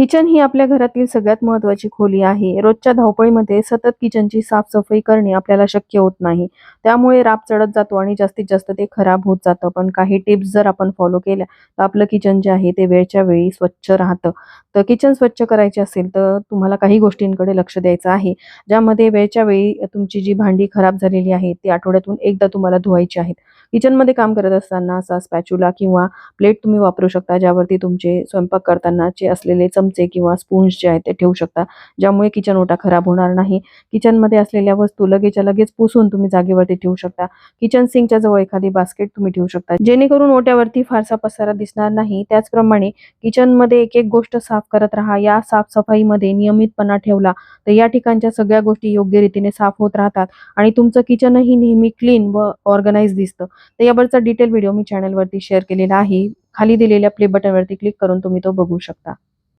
Kitchen ही आपल्या घरातील सगळ्यात महत्वाची खोली आहे. रोजच्या धावपळीमध्ये सतत किचनची साफसफाई करणे आपल्याला शक्य होत नाही. त्यामुळे राब चढत जातो आणि जास्तीत जास्त ते खराब होत जातं. पण काही टिप्स जर आपण फॉलो केल्या तर आपलं किचन जे आहे ते वेळच्या वेळी स्वच्छ राहतं. तर किचन स्वच्छ करायचे असेल तर तुम्हाला काही गोष्टींकडे लक्ष द्यायचं आहे. ज्यामध्ये वेळच्या वेळी तुमची जी भांडी खराब झालेली आहेत ती आठवड्यातून एकदा तुम्हाला धुवायची आहेत. किचनमध्ये काम करत असताना असा स्पॅच्युला किंवा प्लेट तुम्ही वापरू शकता ज्यावरती तुमचे स्वयंपाक करतानाचे असलेले चमचे किंवा स्पून्स जे आहेत ते ठेवू शकता ज्यामुळे किचन ओटा खराब होणार नाही. किचनमध्ये असलेल्या वस्तू लगेचच्या लगेच पुसून तुम्ही जागेवरती ठेवू शकता. किचन सिंकच्या जवळ एखादी बास्केट तुम्ही ठेवू शकता. जेणेकरून ओट्यावरती फारसा पसारा दिसणार नाही. त्याचप्रमाणे किचनमध्ये एक एक गोष्ट साफ करत राहा. या साफसफाईमध्ये नियमितपणा ठेवला तर या ठिकाणच्या सगळ्या गोष्टी योग्य रीतीने साफ होत राहतात आणि तुमचं किचनही नेहमी क्लीन व ऑर्गनाइज दिसतं. तर यावरचा डिटेल व्हिडिओ मी चॅनलवरती शेअर केलेला आहे. खाली दिलेल्या प्ले बटनवरती क्लिक करून तुम्ही तो बघू शकता.